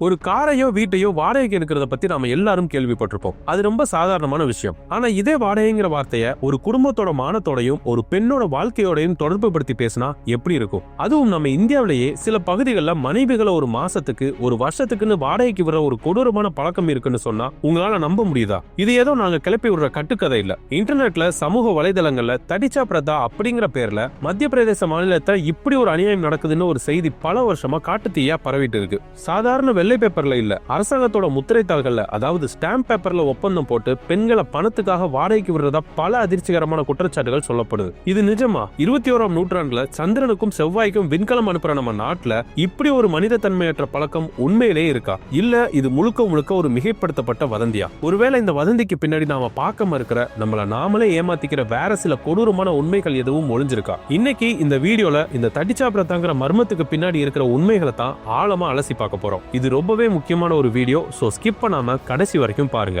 ஒரு காரையோ வீட்டையோ வாடகைக்கு எடுக்கிறத பத்தி நாம எல்லாரும் கேள்விப்பட்டிருப்போம். அது ரொம்ப சாதாரணமான விஷயம். ஆனா இதே வாடகைங்கிற வார்த்தைய ஒரு குடும்பத்தோட மானத்தோடையும் ஒரு பெண்ணோட வாழ்க்கையோடையும் தொடர்பு படுத்தி பேசினா எப்படி இருக்கும்? அதுவும் நம்ம இந்தியாவிலேயே சில பகுதிகளில் மனைவிகளை ஒரு மாசத்துக்கு ஒரு வருஷத்துக்குன்னு வாடகைக்கு விடுற ஒரு கொடூரமான பழக்கம் இருக்குன்னு சொன்னா உங்களால நம்ப முடியுதா? இது ஏதோ நாங்க கிளப்பி விடுற கட்டுக்கதை இல்ல. இன்டர்நெட்ல சமூக வலைதளங்கள்ல தடிச்சா பிரதா அப்படிங்கிற பேர்ல மத்திய பிரதேச மாநிலத்தை இப்படி ஒரு அநியாயம் நடக்குதுன்னு ஒரு செய்தி பல வருஷமா காட்டுத்தீயா பரவிட்டு இருக்கு. சாதாரண வெள்ளை பேப்பர்ல இல்ல. அரசாங்கத்தோட முத்திரைத்தாள்கள்ல அதாவது ஸ்டாம்ப் பேப்பர்ல ஒப்பந்தம் போட்டு பெண்களை பணத்துக்காக வாடகைக்கு விடுறதா பல அதிர்ச்சிகரமான குற்றச்சாட்டுகள் சொல்லப்படுது. இது நிஜமா? இருபத்தி ஓராம் நூற்றாண்டுல சந்திரனுக்கும் செவ்வாய்க்கும் விண்கலம் அனுப்புற நம்ம நாட்டுல இப்படி ஒரு மனித தன்மையற்ற பழக்கம் உண்மையிலே இருக்கா? இல்ல இது முழுக்க முழுக்க ஒரு மிகைப்படுத்தப்பட்ட வதந்தியா? ஒருவேளை இந்த வதந்திக்கு பின்னாடி நாம பார்க்காம இருக்கிற நம்மள நாமளே ஏமாத்திக்கிற வேற சில கொடூரமான உண்மைகள் எதுவும் ஒளிஞ்சிருக்கா? இன்னைக்கு இந்த வீடியோல இந்த தடிச்சாப்பிரத்தாங்கிற மர்மத்துக்கு பின்னாடி இருக்கிற உண்மைகளை தான் ஆழமா அலசி பார்க்க போறோம். இது ரொம்பவே முக்கியமான ஒரு வீடியோ ஸோ ஸ்கிப் பண்ணாமல் கடைசி வரைக்கும் பாருங்க.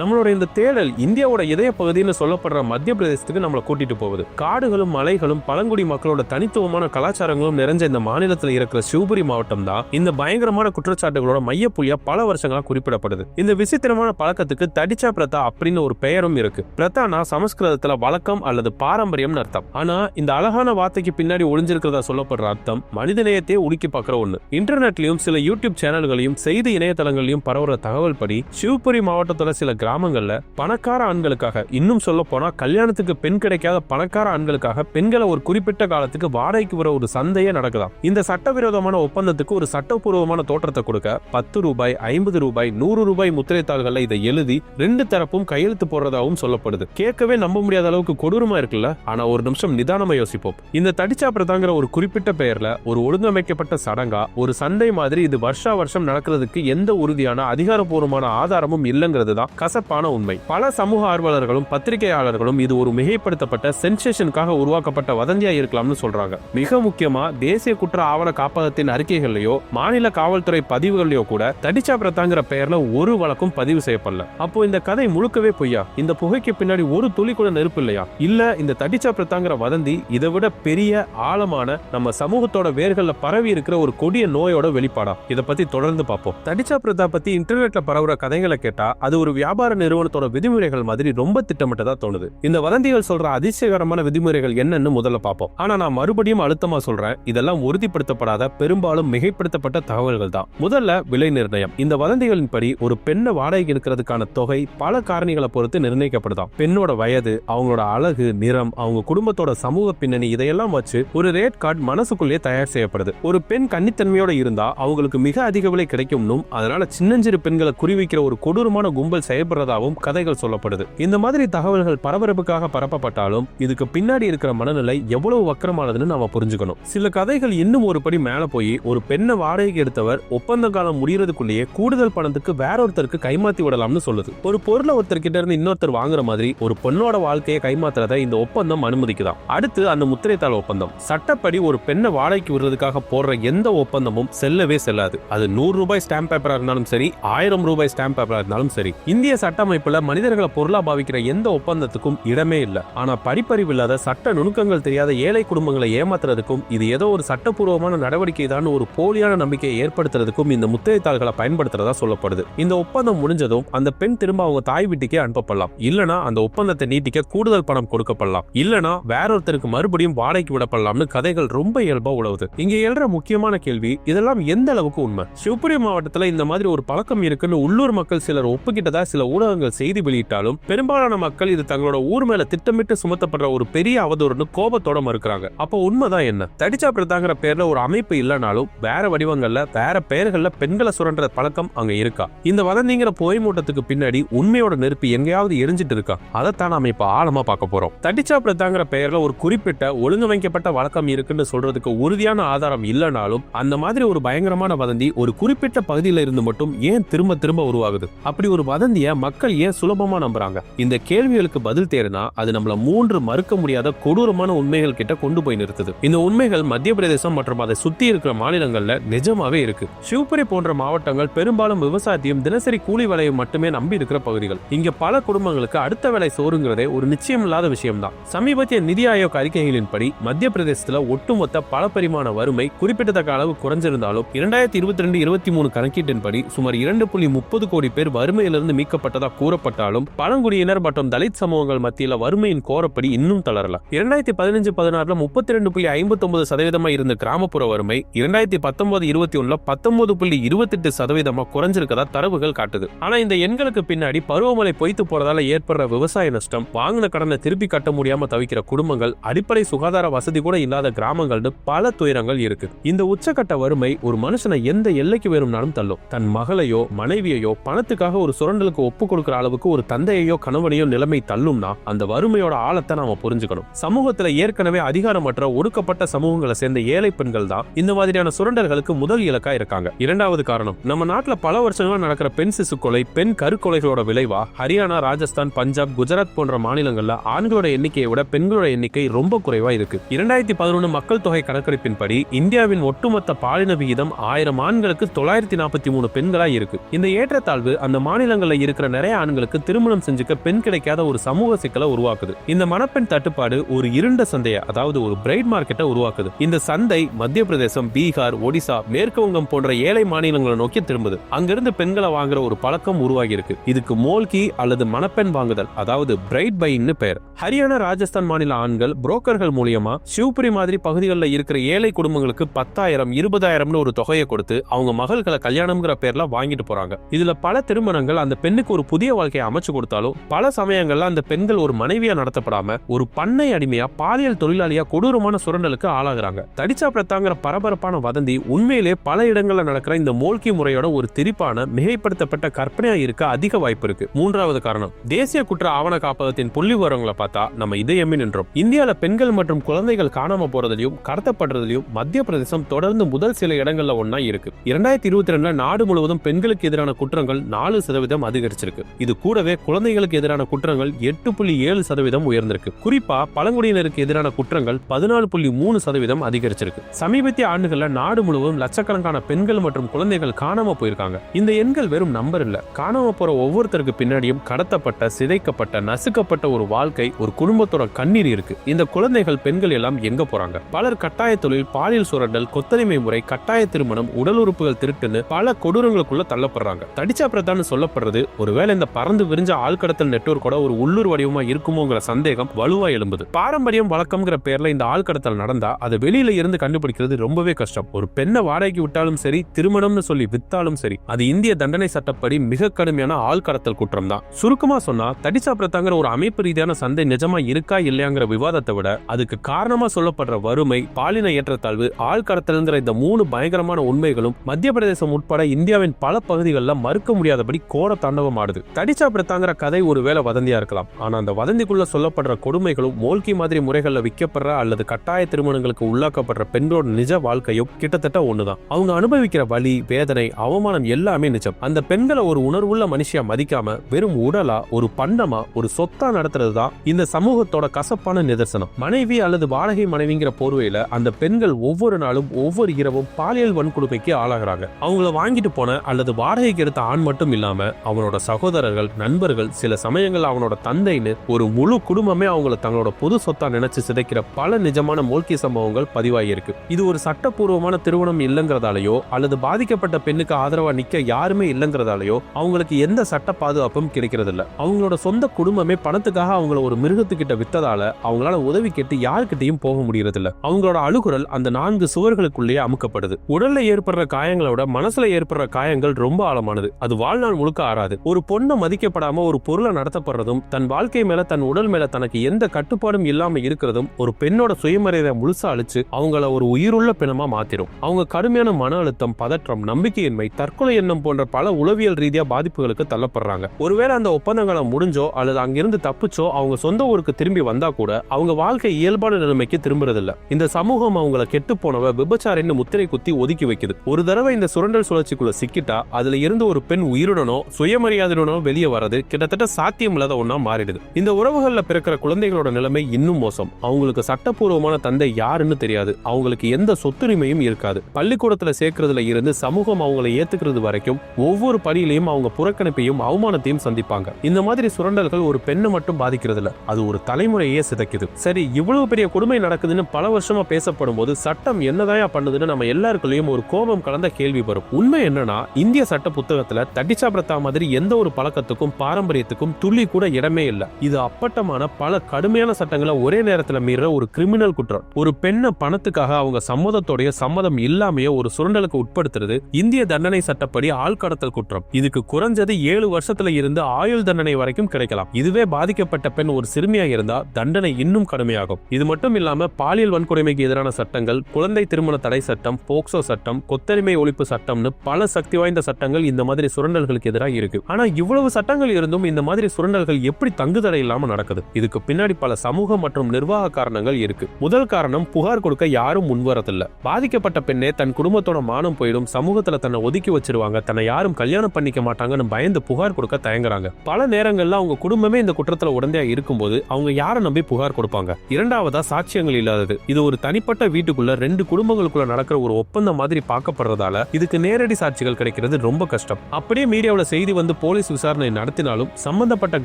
நம்மளோட இந்த தேடல் இந்தியாவோட இதய பகுதின்னு சொல்லப்படுற மத்திய பிரதேசத்துக்கு நம்மளை கூட்டிட்டு போகுது. காடுகளும் மலைகளும் பழங்குடி மக்களோட தனித்துவமான கலாச்சாரங்களும் நிறைஞ்ச இந்த மாநிலத்தில் இருக்கிற சிவபுரி மாவட்டம் தான் இந்த பயங்கரமான குற்றச்சாட்டுகளோட மையப்புள்ளியா பல வருஷங்களா குறிப்பிடப்படுது. இந்த விசித்திரமான பழக்கத்துக்கு தடிச்சா பிரதா அப்படின்னு ஒரு பெயரும் இருக்கு. பிரதானா சமஸ்கிருதத்துல வழக்கம் அல்லது பாரம்பரியம்னு அர்த்தம். ஆனா இந்த அழகான வார்த்தைக்கு பின்னாடி ஒளிஞ்சிருக்கிறதா சொல்லப்படுற அர்த்தம் மனிதநேயத்தையே உலுக்கி பார்க்குற ஒண்ணு. இன்டர்நெட்லயும் சில யூடியூப் சேனல்களையும் செய்தி இணையதளங்களையும் பரவுற தகவல் படி சிவபுரி மாவட்டத்தோட சில கிராமங்கள்ல பணக்கார ஆண்களுக்காக இன்னும் சொல்ல போனா கல்யாணத்துக்கு பெண் கிடைக்காத பணக்கார ஆண்களுக்காக பெண்களை ஒரு குறிப்பிட்ட காலத்துக்கு வாடகைக்கு வர ஒரு சந்தையே நடக்குதாம். இந்த சட்டவிரோதமான ஒப்பந்தத்துக்கு ஒரு சட்டப்பூர்வமான தோற்றத்தை கொடுக்க பத்து ரூபாய் ஐம்பது ரூபாய் நூறு ரூபாய் முத்திரைத்தாள்கள்ல இதை எழுதி ரெண்டு தரப்பும் கையெழுத்து போடுறதாகவும் சொல்லப்படுது. கேட்கவே நம்ப முடியாத அளவுக்கு கொடூரமா இருக்குல்ல? ஆனா ஒரு நிமிஷம் நிதானமா யோசிப்போம். இந்த தடிச்சாப்பிரதாங்கிற ஒரு குறிப்பிட்ட பெயர்ல ஒரு ஒழுங்கமைக்கப்பட்ட சடங்கா ஒரு சண்டை மாதிரி இது வருஷா வருஷம் நடக்கிறதுக்கு எந்த உறுதியான அதிகாரப்பூர்வமான ஆதாரமும் இல்லைங்கிறது தான் கசப்பான உண்மை. பல சமூக ஆர்வலர்களும் பத்திரிகையாளர்களும் இது ஒரு மிகைப்படுத்தப்பட்ட சென்சேஷனுக்காக உருவாக்கப்பட்ட வதந்தியா இருக்கலாம்னு சொல்றாங்க. மிக முக்கியமா தேசிய குற்ற ஆவண காப்பகத்தின் அறிக்கைகள்லயோ மாநில காவல்துறை பதிவுகள்லயோ கூட தடிச்சா பிரதாங்கிற பெயர்ல ஒரு வழக்கும் பதிவு செய்யப்படல. அப்போ இந்த கதை முழுக்கவே பொய்யா? இந்த புகைக்கு பின்னாடி ஒரு துளி கூட நெருப்பு இல்லையா? இல்ல இந்த தடிச்சா பிரதாங்கிற வதந்தி இதை விட பெரிய ஆழமான நம்ம சமூகத்தோட வேர்கள்ல பரவி இருக்கிற ஒரு கொடிய நோயோட வெளிப்பாடா? இதை பத்தி தொடர்ந்து பார்ப்போம். தடிச்சா பிரதா பத்தி இன்டர்நெட்ல பரவுற கதைகளை கேட்டா அது ஒரு வியாபார நிறுவனத்தோட விதிமுறைகள் மாதிரி ரொம்ப திட்டமிட்டதா தோணுது. இந்த வதந்திகள் சொல்ற அதிசயகரமான விதிமுறைகள் என்னன்னு முதல்ல பார்ப்போம். ஆனா நான் மறுபடியும் அழுத்தமா சொல்றேன். இதெல்லாம் உறுதிப்படுத்தப்படாத பெரும்பாலும் மிகைப்படுத்தப்பட்ட தகவல்கள் தான். முதல்ல விலை நிர்ணயம். இந்த வதந்திகளின் படி ஒரு பெண்ணை வாடகைக்கு எடுக்கிறதுக்கான தொகை பல காரணிகளை பொறுத்து நிர்ணயிக்கப்படுதாம். பெண்ணோட வயது அவங்களோட அழகு நிறம் அவங்க குடும்பத்தோட சமூக பின்னணி இதையெல்லாம் வச்சு ஒரு ரேட் கார்டு மனசுக்குள்ளேயே தயார் செய்யப்படுது. ஒரு பெண் கன்னித்தன்மையோட இருந்தா அவங்களுக்கு மிக அதிக விலை கிடைக்கும்னும் அதனால சின்னஞ்சிறு பெண்களை குறிவைக்கிற ஒரு கொடூரமான கும்பல் செயல்படுறதாகவும் கதைகள் சொல்லப்படுது. இந்த மாதிரி தகவல்கள் பரபரப்புக்காக பரப்பப்பட்டாலும் இதுக்கு பின்னாடி இருக்கிற மனநிலை எவ்வளவு வக்கரமானதுன்னு நாம புரிஞ்சுக்கணும். சில கதைகள் இன்னும் ஒரு படி மேல போய் ஒரு பெண்ணை வாடகைக்கு எடுத்தவர் ஒப்பந்த காலம் முடியறதுக்குள்ளேயே கூடுதல் பணத்துக்கு வேற ஒருத்தருக்கு கைமாத்தி விடலாம்னு சொல்லுது. ஒரு பொருளை ஒருத்தர் கிட்ட இருந்து இன்னொருத்தர் வாங்குற மாதிரி ஒரு பொண்ணோட வாழ்க்கையை கைமாத்துறத இந்த ஒப்பந்தம் அனுமதிக்குதாம். அடுத்து அந்த முத்திரைத்தாள் ஒப்பந்தம். சட்டப்படி ஒரு பெண்ணை வாடகைக்கு விடுறதுக்காக போடுற எந்த ஒப்பந்தமும் செல்லவே செல்லாது. அது நூறு ரூபாய் ஸ்டாம்ப் பேப்பரா இருந்தாலும் சரி ஆயிரம் ரூபாய் ஸ்டாம்ப் பேப்பரா இருந்தாலும் சரி. இந்திய சட்டமைப்புல மனிதர்களை பொருளா பாவிக்கிற எந்த ஒப்பந்தத்துக்கும் இடமே இல்ல. ஆனா படிப்பறிவு இல்லாத சட்ட நுணுக்கங்கள் தெரியாத ஏழை குடும்பங்களை ஏமாத்துறதுக்கும் இது ஏதோ ஒரு சட்டப்பூர்வமான நடவடிக்கை தான் ஒரு போலியான நம்பிக்கையை ஏற்படுத்துறதுக்கும் இந்த முத்திரைத்தாள்களை பயன்படுத்துறதா சொல்லப்படுது. இந்த ஒப்பந்தம் முடிஞ்சதும் அந்த பெண் திரும்ப அவங்க தாய் வீட்டுக்கே அனுப்பப்படலாம். இல்லனா அந்த ஒப்பந்தத்தை நீட்டிக்க கூடுதல் பணம் கொடுக்கப்படலாம். இல்லனா வேற ஒருத்தருக்கு மறுபடியும் வாடகைக்கு விடப்படலாம்னு கதைகள் ரொம்ப இயல்பா உழவுது. இங்க எழுற முக்கியமான கேள்வி இதெல்லாம் எந்த அளவுக்கு உண்மை? சிவபுரி மாவட்டத்துல இந்த மாதிரி ஒரு பழக்கம் இருக்குன்னு உள்ளூர் மக்கள் சிலர் ஒப்புக்கிட்டதா சில ஊடகங்கள் செய்தி வெளியிட்டாலும் பெரும்பாலான மக்கள் இது தங்களோட ஊர் மேல திட்டமிட்டு சுமத்தப்படுற ஒரு பெரிய அவதூறுன்னு கோபத்தோட மறுக்கிறாங்க. அப்போ உண்மைதான் என்ன? தடிச்சா பிரதாங்கிற பேர்ல ஒரு அமைப்பு இல்லைனாலும் வேற வடிவங்கள்ல வேற பெயர்கள்ல பெண்களை சுரண்ட பழக்கம் அங்க இருக்கா? இந்த வதந்திங்கிற போய் மூட்டத்துக்கு பின்னாடி உண்மையோட நெருப்பு எங்கேயாவது எரிஞ்சிட்டு இருக்கா? அதைத்தான் நாம இப்ப ஆழமா பார்க்க போறோம். தடிச்சா பிரதாங்கிற பெயர்ல ஒரு குறிப்பிட்ட ஒழுங்கமைக்கப்பட்ட வழக்கம் இருக்குன்னு சொல்றதுக்கு உறுதியான ஆதாரம் இல்லைனாலும் அந்த மாதிரி ஒரு பயங்கரமான வதந்தி ஒரு குறிப்பிட்ட பகுதியில இருந்து மட்டும் ஏன் திரும்ப திரும்ப உருவாகுது? அப்படி ஒரு வதந்திய மக்கள் ஏன் சுலபமா நம்புறாங்க? இந்த கேள்விகளுக்கு பதில் தேர்னா அது நம்மள மூன்று மறுக்க முடியாத கொடூரமான உண்மைகள் கிட்ட கொண்டு போய் நிறுத்துது. இந்த உண்மைகள் மத்திய பிரதேசம் மற்றும் அதை சுத்தி இருக்கிற மாநிலங்கள்ல நிஜமாவே இருக்கு. சிவபுரி போன்ற மாவட்டங்கள் பெரும்பாலும் விவசாயத்தையும் தினசரி கூலி வேலையும் மட்டுமே நம்பி இருக்கிற பகுதிகள். இங்க பல குடும்பங்களுக்கு அடுத்த வேலை சோறுங்கிறதே ஒரு நிச்சயம் இல்லாத விஷயம்தான். சமீபத்திய நிதி ஆயோக் அறிக்கைகளின்படி மத்திய பிரதேசத்துல ஒட்டுமொத்த பல பரிமாண வறுமை குறிப்பிடத்தக்க அளவு குறைஞ்சிருந்தாலும் இரண்டாயிரத்தி இருபத்தி ரெண்டு இருபத்தி மூணு கணக்கீட்டின்படி சுமார் இரண்டு புள்ளி முப்பது கோடி பேர் வறுமையிலிருந்து மீட்கப்பட்ட மீட்கப்பட்டதா கூறப்பட்டாலும் பழங்குடியினர் மற்றும் தலித் சமூகங்கள் மத்தியில வறுமையின் கோரப்படி இன்னும் தளரல. இரண்டாயிரத்தி பதினஞ்சு பதினாறுல முப்பத்தி ரெண்டு புள்ளி ஐம்பத்தி ஒன்பது சதவீதமா இருந்த கிராமப்புற வறுமை இரண்டாயிரத்தி பத்தொன்பது இருபத்தி ஒண்ணுல பத்தொன்பது புள்ளி இருபத்தெட்டு சதவீதமா குறைஞ்சிருக்கதா தரவுகள் காட்டுது. ஆனா இந்த எண்களுக்கு பின்னாடி பருவமழை பொய்த்து போறதால ஏற்படுற விவசாய நஷ்டம் வாங்கின கடனை திருப்பி கட்ட முடியாம தவிக்கிற குடும்பங்கள் அடிப்படை சுகாதார வசதி கூட இல்லாத கிராமங்கள்னு பல துயரங்கள் இருக்கு இந்த உச்சக்கட்ட வறுமை ஒரு மனுஷனை எந்த எல்லைக்கு வேணும்னாலும் தள்ளும். தன் மகளையோ மனைவியையோ பணத்துக்காக ஒரு சுரண்டலுக்கு ஒப்பு கொடுக்கிற அளவுக்கு ஒரு தந்தையையோ கணவனையோ நிலைமை தள்ளும்னா அந்த வறுமையோட ஆழத்தை நாம புரிஞ்சுக்கணும். சமூகத்துல ஏற்கனவே அதிகாரமற்ற ஒடுக்கப்பட்ட சமூகங்களை சேர்ந்த ஏழை பெண்கள் தான் இந்த மாதிரியான சுரண்டர்களுக்கு முதல் இலக்கா இருக்காங்க. இரண்டாவது காரணம் நம்ம நாட்டுல பல வருஷங்களா நடக்கிற பெண் சிசு கொலை பெண் கருக்கொலைகளோட விளைவா ஹரியானா ராஜஸ்தான் பஞ்சாப் குஜராத் போன்ற மாநிலங்கள்ல ஆண்களோட எண்ணிக்கையை விட பெண்களோட எண்ணிக்கை ரொம்ப குறைவா இருக்கு. இரண்டாயிரத்தி பதினொன்று மக்கள் தொகை கணக்கெடுப்பின்படி இந்தியாவின் ஒட்டுமொத்த பாலின விகிதம் ஆயிரம் ஆண்களுக்கு தொள்ளாயிரத்தி நாற்பத்தி மூணு பெண்களா இருக்கு. இந்த ஏற்றத்தாழ்வு அந்த மாநிலங்கள்ல இருக்கிற நிறைய ஆண்களுக்கு திருமணம் செஞ்சுக்க பெண் கிடைக்காத ஒரு சமூக சிக்கலை உருவாக்குது. இந்த மணப்பெண் தட்டுப்பாடு ஒரு இருண்ட சந்தையை அதாவது ஒரு பிரைட் மார்க்கெட்டை உருவாக்குது. இந்த சந்தை மத்திய பிரதேசம் பீகார் ஒடிசா மேற்கு வங்கம் போன்ற ஏழை மாநிலங்களை நோக்கி திரும்புது. அங்கிருந்து பெண்களை வாங்குற ஒரு பழக்கம் உருவாகி இருக்கு இதுக்கு மோல்கி அல்லது மணப்பெண் வாங்குதல் அதாவது பிரைட் பைன்னு பெயர். ஹரியானா ராஜஸ்தான் மாநில ஆண்கள் புரோக்கர்கள் மூலியமா சிவபுரி மாதிரி பகுதிகளில் இருக்கிற ஏழை குடும்பங்களுக்கு பத்தாயிரம் இருபதாயிரம்னு ஒரு தொகையை கொடுத்து அவங்க மகள்களை கல்யாணம்ங்கிற பேர்ல வாங்கிட்டு போறாங்க. இதுல பல திருமணங்கள் அந்த பெண்ணுக்கு ஒரு புதிய வாழ்க்கையை அமைச்சு கொடுத்தாலும் பல சமயங்கள்ல அந்த பெண்கள் ஒரு மனைவியா நடத்தப்படாம ஒரு பண்ணை அடிமையா பாலியல் தொழிலாளியா கொடூரமான சுரண்டலுக்கு ஆளாகிறாங்க. தடிச்சா பிரத்தாங்கிற பரபரப்பான வதந்தி உண்மையிலே பல இடங்கள்ல நடக்கிற இந்த மோல்கி முறையோட ஒரு திரிப்பான மிகைப்படுத்தப்பட்ட கற்பனையா இருக்க அதிக வாய்ப்பு இருக்கு. மூன்றாவது காரணம் தேசிய குற்ற ஆவண காப்பகத்தின் புள்ளி விவரங்களை பார்த்தா நம்ம இதயமே நின்றோம். இந்தியால பெண்கள் மற்றும் குழந்தைகள் காணாம போறதுலயும் கடத்தப்படுறதுலயும் மத்திய பிரதேசம் தொடர்ந்து முதல் சில இடங்கள்ல ஒன்னா இருக்கு. இரண்டாயிரத்தி இருபத்தி ரெண்டுல நாடு முழுவதும் பெண்களுக்கு எதிரான குற்றங்கள் நாலு சதவீதம் அதிகரிச்சிருக்கு இது கூடவே குழந்தைகளுக்கு எதிரான குற்றங்கள் எட்டு புள்ளி ஏழு சதவீதம் உயர்ந்திருக்கு. குறிப்பா பழங்குடியினருக்கு எதிரான குற்றங்கள் பதினாலு புள்ளி மூணு சதவீதம் அதிகரிச்சிருக்கு. சமீபத்திய ஆண்டுகள்ல நாடு முழுவதும் லட்சக்கணக்கான பெண்கள் மற்றும் குழந்தைகள் காணாம போயிருக்காங்க. இந்த எண்கள் வெறும் நம்பர் இல்ல. காணாம போற ஒவ்வொருத்தருக்கு பின்னாடியும் கடத்தப்பட்ட சிதைக்கப்பட்ட நசுக்கப்பட்ட ஒரு வாழ்க்கை ஒரு குடும்பத்தோட கண்ணீர் இருக்கு. இந்த குழந்தைகள் பெண்கள் எல்லாம் எங்க போறாங்க? பலர் கட்டாய தொழில் பாலியல் சுரண்டல் கொத்தடிமை முறை கட்டாய திருமணம் உடல் உறுப்புகள் திருட்டுன்னு பல கொடூரங்களுக்குள்ள தள்ளப்படுறாங்க. தடிச்சா பிரதான சொல்லப்படுறது ஒரு ஒருவேளை இந்த பறந்து விரிஞ்ச ஆழ்கடத்தல் நெட்வொர்க்கோட ஒரு உள்ளூர் வடிவமா இருக்குமோங்கிற சந்தேகம் வலுவா எழும்புது. பாரம்பரியம் வழக்கம்ங்கிற பேர்ல இந்த ஆழ்கடத்தல் நடந்தா அதை வெளியில இருந்து கண்டுபிடிக்கிறது ரொம்பவே கஷ்டம். ஒரு பெண்ணை வாடகைக்கு விட்டாலும் சரி திருமணம்னு சொல்லி வித்தாலும் சரி அது இந்திய தண்டனை சட்டப்படி மிக கடுமையான ஆழ்கடத்தல் குற்றம் தான் சுருக்கமா சொன்னா தடிச்சா பிரதாங்கிற ஒரு அமைப்பு ரீதியான சந்தை நிஜமா இருக்கா இல்லையாங்கிற விவாதத்தை விட அதுக்கு காரணமா சொல்லப்படுற வறுமை பாலின ஏற்றத்தாழ்வு ஆழ்கடத்தல்ங்கிற இந்த மூணு பயங்கரமான உண்மைகளும் மத்திய பிரதேசம் உட்பட இந்தியாவின் பல பகுதிகளில் மறுக்க முடியாதபடி கோர தாண்டவம் ஆடுது தடிச்சா பிரத்தாங்கிற கதை ஒருவேளை வதந்தியா இருக்கலாம். ஆனா அந்த வதந்திக்குள்ள சொல்லப்படுற கொடுமைகளும் மோல்கி மாதிரி முறைகள்ல விற்கப்படுற அல்லது கட்டாய திருமணங்களுக்கு உள்ளாக்கப்படுற பெண்களோட நிஜ வாழ்க்கையும் கிட்டத்தட்ட ஒண்ணுதான். அவங்க அனுபவிக்கிற வலி வேதனை அவமானம் எல்லாமே நிஜம். அந்த பெண்களை ஒரு உணர்வுள்ள மனுஷியா மதிக்காம வெறும் உடலா ஒரு பண்டமா ஒரு சொத்தா நடத்துறது தான் இந்த சமூகத்தோட கசப்பான நிதர்சனம். மனைவி அல்லது வாடகை மனைவிங்கிற போர்வையில அந்த பெண்கள் ஒவ்வொரு நாளும் ஒவ்வொரு இரவும் பாலியல் வன்கொடுமைக்கு ஆளாகிறாங்க. அவங்கள வாங்கிட்டு போன அல்லது வாடகைக்கு எடுத்த ஆண் மட்டும் இல்லாம அவனோட சகோதரர்கள் நண்பர்கள் சில சமயங்கள் அவனோட தந்தைன்னு ஒரு முழு குடும்பமே அவங்கள தங்களோட பொது சொத்தா நினைச்சு சிதைக்கிற பல நிஜமான மூழ்கி சம்பவங்கள் பதிவாகியிருக்கு. இது ஒரு சட்டப்பூர்வமான திருமணம் இல்லைங்கிறதாலயோ அல்லது பாதிக்கப்பட்ட பெண்ணுக்கு ஆதரவா நிக்க யாருமே இல்லைங்கிறதாலயோ அவங்களுக்கு எந்த சட்ட பாதுகாப்பும் கிடைக்கிறது இல்ல அவங்களோட சொந்த குடும்பமே பணத்துக்காக அவங்கள ஒரு மிருகத்துக்கிட்ட வித்ததால அவங்களால உதவி கேட்டு யாருக்கிட்டையும் போக முடியறது இல்ல அவங்களோட அழுகுரல் அந்த நான்கு சுவர்களுக்குள்ளேயே அமுக்கப்படுது. உடல்ல ஏற்படுற காயங்களை விட மனசுல ஏற்படுற காயங்கள் ரொம்ப ஆழமானது. அது வாழ்நாள் முழுக்க ஆறாது. ஒரு பொண்ணை மதிக்கப்படாம ஒரு பொருளை நடத்தப்படுறதும் தன் வாழ்க்கை மேல தன் உடல் மேல தனக்கு எந்த கட்டுப்பாடும் இல்லாம இருக்கிறதும் ஒரு பெண்ணோட சுயமரியாதை முழுசா அழிச்சு அவங்கள ஒரு உயிருள்ள பிணமா மாத்திரும். அவங்க கடுமையான மன அழுத்தம் பதற்றம் நம்பிக்கையின்மை தற்கொலை எண்ணம் போன்ற பல உளவியல் ரீதியா பாதிப்புகளுக்கு தள்ளப்படுறாங்க. ஒருவேளை அந்த ஒப்பந்தங்களை முடிஞ்சோ அல்லது அங்கிருந்து தப்பிச்சோ அவங்க சொந்த ஊருக்கு திரும்பி வந்தா கூட அவங்க வாழ்க்கை இயல்பான நிலைமைக்கு திரும்புறதில்ல. இந்த சமூகம் அவங்கள கெட்டு போனவ விபச்சாரின்னு முத்திரை குத்தி ஒதுக்கி வைக்குது. ஒரு தடவை இந்த சுரண்டல் சுழற்சிக்குள்ள சிக்கிட்டா அதுல இருந்து ஒரு பெண் உயிருடனோ சுயமரியாதை தெரியாதவனும் வெளியே வர்றது கிட்டத்தட்ட சாத்தியம் இல்லாத ஒண்ணா மாறிடுது. இந்த உறவுகளில் பிறக்கிற குழந்தைகளோட நிலைமை இன்னும் மோசம். அவங்களுக்கு சட்டப்பூர்வமான தந்தை யாருன்னு தெரியாது. அவங்களுக்கு எந்த சொத்துரிமையும் இருக்காது. பள்ளிக்கூடத்தில் சேர்க்கறதுல இருந்து சமூகம் அவங்களை ஏத்துக்கிறது வரைக்கும் ஒவ்வொரு பணியிலையும் அவங்க புறக்கணிப்பையும் அவமானத்தையும் சந்திப்பாங்க. இந்த மாதிரி சுரண்டல்கள் ஒரு பெண்ணை மட்டும் பாதிக்கிறது இல்ல அது ஒரு தலைமுறையே சிதைக்குது. சரி இவ்வளவு பெரிய கொடுமை நடக்குதுன்னு பல வருஷமா பேசப்படும் போது சட்டம் என்னதான் பண்ணுதுன்னு நம்ம எல்லாருக்குள்ளேயும் ஒரு கோபம் கலந்த கேள்வி வரும். உண்மை என்னன்னா இந்திய சட்ட புத்தகத்துல தட்டிச்சா பிரதா மாதிரி எந்த ஒரு பழக்கத்துக்கும் பாரம்பரியத்துக்கும் துள்ளி கூட இடமே இல்லை. இது அப்பட்டமான பல கடுமையான சட்டங்களை ஒரே நேரத்தில் மீற ஒரு கிரிமினல் குற்றம். ஒரு பெண்ணை பணத்துக்காக அவங்க சம்மதத்தோடைய சம்மதம் இல்லாமையோ ஒரு சுரண்டலுக்கு உட்படுத்துறது இந்திய தண்டனை சட்டப்படி ஆள்கடத்தல் குற்றம். இதுக்கு குறைஞ்சது ஏழு வருஷத்துல இருந்து ஆயுள் தண்டனை வரைக்கும் கிடைக்கலாம். இதுவே பாதிக்கப்பட்ட பெண் ஒரு சிறுமியா இருந்தா தண்டனை இன்னும் கடுமையாகும். இது மட்டும் இல்லாம பாலியல் வன்கொடுமைக்கு எதிரான சட்டங்கள் குழந்தை திருமண தடை சட்டம் போக்சோ சட்டம் கொத்தடிமை ஒழிப்பு சட்டம்னு பல சக்தி வாய்ந்த சட்டங்கள் இந்த மாதிரி சுரண்டல்களுக்கு எதிராக இருக்கு. ஆனா இவ்வளவு சட்டங்கள் இருந்தும் இந்த மாதிரி சுரண்டல்கள் எப்படி தங்குதடை இல்லாம நடக்குது? இதுக்கு பின்னாடி பல சமூக மற்றும் நிர்வாக காரணங்கள் இருக்கு. முதல் காரணம் புகார் கொடுக்க யாரும் முன்வரதில்ல பாதிக்கப்பட்ட பெண்ணே தன் குடும்பத்தோட மானம் போயிடும். சமூகத்துல தன்னை ஒதுக்கி வச்சிருவாங்க. தன்னை யாரும் கல்யாணம் பண்ணிக்க மாட்டாங்கன்னு பயந்து புகார் கொடுக்க தயங்குறாங்க. பல நேரங்கள்ல அவங்க குடும்பமே இந்த குற்றத்துல உடந்தையா இருக்கும்போது அவங்க யாரை நம்பி புகார் கொடுப்பாங்க? இரண்டாவதா சாட்சியங்கள் இல்லாதது. இது ஒரு தனிப்பட்ட வீட்டுக்குள்ள ரெண்டு குடும்பங்களுக்குள்ள நடக்கிற ஒரு ஒப்பந்தம் மாதிரி பார்க்கப்படுறதால இதுக்கு நேரடி சாட்சிகள் கிடைக்கிறது ரொம்ப கஷ்டம். அப்படியே மீடியாவில் செய்தி வந்து போ போலீஸ் விசாரணை நடத்தினாலும் சம்பந்தப்பட்ட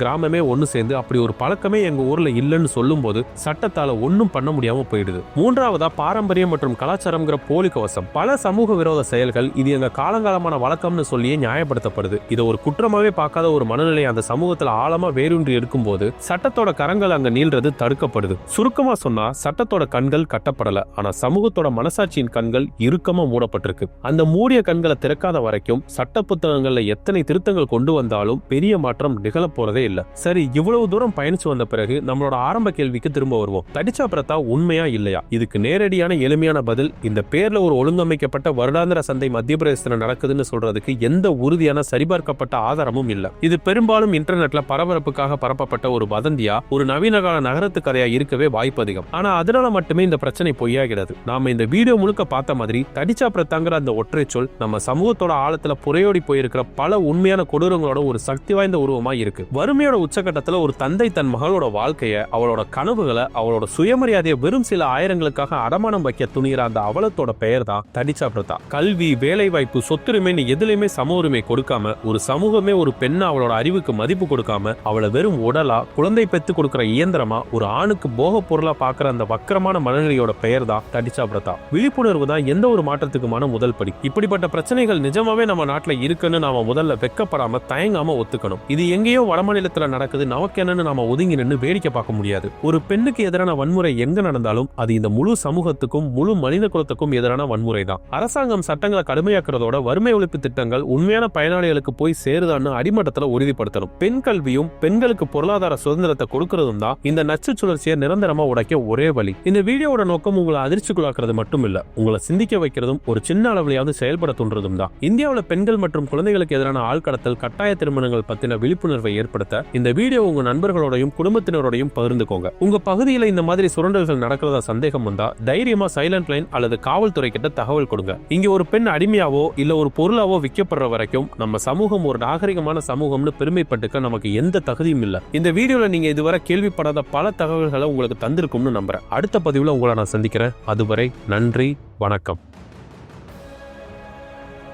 கிராமமே ஒன்னு சேர்ந்து அப்படி ஒரு பழக்கமே எங்க ஊர்ல இல்லைன்னு சொல்லும்போது சட்டத்தால ஒன்னும் பண்ண முடியாம போயிடுது. மூன்றாவதா பாரம்பரியம் மற்றும் கலாச்சாரம்ங்கிற போலி கவசம் பல சமூக விரோத செயல்கள் இது எங்க காலங்காலமான வழக்கம்னு சொல்லியே நியாயப்படுத்தப்படுது. இதை ஒரு குற்றமாவே பார்க்காத ஒரு மனநிலை அந்த சமூகத்துல ஆழமா வேரூன்றி இருக்கும்போது சட்டத்தோட கரங்கள் அங்க நீள்றது தடுக்கப்படுது. சுருக்கமா சொன்னா சட்டத்தோட கண்கள் கட்டப்படல. ஆனா சமூகத்தோட மனசாட்சியின் கண்கள் இறுக்கமா மூடப்பட்டிருக்கு. அந்த மூடிய கண்களை திறக்காத வரைக்கும் சட்ட புத்தகங்கள்ல எத்தனை திருத்தங்கள் கொண்டு வந்தாலும் பெரிய மாற்றம் நிகழப் போறதே இல்ல. சரி இவ்வளவு தூரம் பயணிச்சு வந்த பிறகு நம்மளோட ஆரம்ப கேள்விக்கு திரும்ப வருவோம். தடிச்சா பிரதா உண்மையா இல்லையா? இதுக்கு நேரடியான எளிமையான பதில் இந்த பேர்ல ஒரு ஒழுங்கமைக்கப்பட்ட வருடாந்திர சந்தை மத்திய பிரதேசத்துல நடக்குதுன்னு சொல்றதுக்கு எந்த உறுதியான சரிபார்க்கப்பட்ட ஆதாரமும் இல்ல. இது பெரும்பாலும் இன்டர்நெட்ல பரபரப்புக்காக பரப்பப்பட்ட ஒரு வதந்தியா ஒரு நவீன கால நகரத்து கதையா இருக்கவே வாய்ப்பு அதிகம். ஆனா அதனால மட்டுமே இந்த பிரச்சனை பொய்யாகிறது. நாம இந்த வீடியோ முழுக்க பார்த்த மாதிரி தடிச்சா பிரத்தாங்கிற அந்த ஒற்றை சொல் நம்ம சமூகத்தோட ஆழத்துல புறையோடி போயிருக்கிற பல உண்மையான கொடூரங்கள் அவங்களோட ஒரு சக்தி வாய்ந்த உருவமா இருக்கு. வறுமையோட உச்சகட்டத்துல ஒரு தந்தை தன் மகளோட வாழ்க்கைய அவளோட கனவுகளை அவளோட சுயமரியாதையை வெறும் சில ஆயிரங்களுக்காக அடமானம் வைக்க துணிகிற அந்த அவலத்தோட பெயர் தான் தடிச்சா பிரதா கல்வி வேலை வாய்ப்பு சொத்துரிமைன்னு எதுலையுமே சம உரிமை கொடுக்காம ஒரு சமூகமே ஒரு பெண்ணை அவளோட அறிவுக்கு மதிப்பு கொடுக்காம அவளை வெறும் உடலா குழந்தை பெத்து கொடுக்கிற இயந்திரமா ஒரு ஆணுக்கு போக பொருளா பாக்குற அந்த வக்கரமான மனநிலையோட பெயர் தான் தடிச்சா பிரதா விழிப்புணர்வு தான் எந்த ஒரு மாற்றத்துக்குமான முதல் படி. இப்படிப்பட்ட பிரச்சனைகள் நிஜமாவே நம்ம நாட்டுல இருக்குன்னு நாம முதல்ல வெக்கப்படாம தயங்காம ஒத்துக்கணும். இது எங்கேயோ வடமாநிலத்துல நடக்குது. நமக்கு என்னன்னு நாம ஒதுங்கி நின்று வேடிக்கை பார்க்க முடியாது. ஒரு பெண்ணுக்கு எதிரான வன்முறை எங்க நடந்தாலும் அது இந்த முழு சமூகத்துக்கும் முழு மனித குலத்துக்கும் எதிரான வன்முறை தான். அரசாங்கம் சட்டங்களை கடுமையாக்குறதோட வறுமை ஒழிப்பு திட்டங்கள் உண்மையான பயனாளிகளுக்கு போய் சேருதான்னு அடிமட்டத்துல உறுதிப்படுத்தணும். பெண் கல்வியும் பெண்களுக்கு பொருளாதார சுதந்திரத்தை கொடுக்கறதும் தான் இந்த நச்சு சுழற்சியை நிரந்தரமா உடைக்க ஒரே வழி. இந்த வீடியோட நோக்கம் உங்களை அதிர்ச்சிக்குள்ளாக்குறது மட்டும் இல்ல உங்களை சிந்திக்க வைக்கிறதும் ஒரு சின்ன அளவிலையாவது செயல்பட தோன்றதும் தான். இந்தியாவில் பெண்கள் மற்றும் குழந்தைகளுக்கு எதிரான ஆள்கடத்தல் கட்டாய திருமணங்கள் பத்தின விழிப்புணர்வை ஏற்படுத்த இந்த வீடியோ உங்க நண்பர்களோடையும் குடும்பத்தினரோடையும் பகிர்ந்துக்கோங்க. உங்க பகுதியில இந்த மாதிரி சுரண்டல்கள் நடக்கிறதா சந்தேகம் வந்தா தைரியமா சைலண்ட் லைன் அல்லது காவல்துறை கிட்ட தகவல் கொடுங்க. இங்க ஒரு பெண் அடிமையாவோ இல்ல ஒரு பொருளாவோ விற்கப்படுற வரைக்கும் நம்ம சமூகம் ஒரு நாகரிகமான சமூகம்னு பெருமைப்பட்டுக்க நமக்கு எந்த தகுதியும் இல்ல. இந்த வீடியோல நீங்க இதுவரை கேள்விப்படாத பல தகவல்களை உங்களுக்கு தந்திருக்கும்னு நம்புறேன். அடுத்த பதிவுல உங்களை நான் சந்திக்கிறேன். அதுவரை நன்றி வணக்கம்.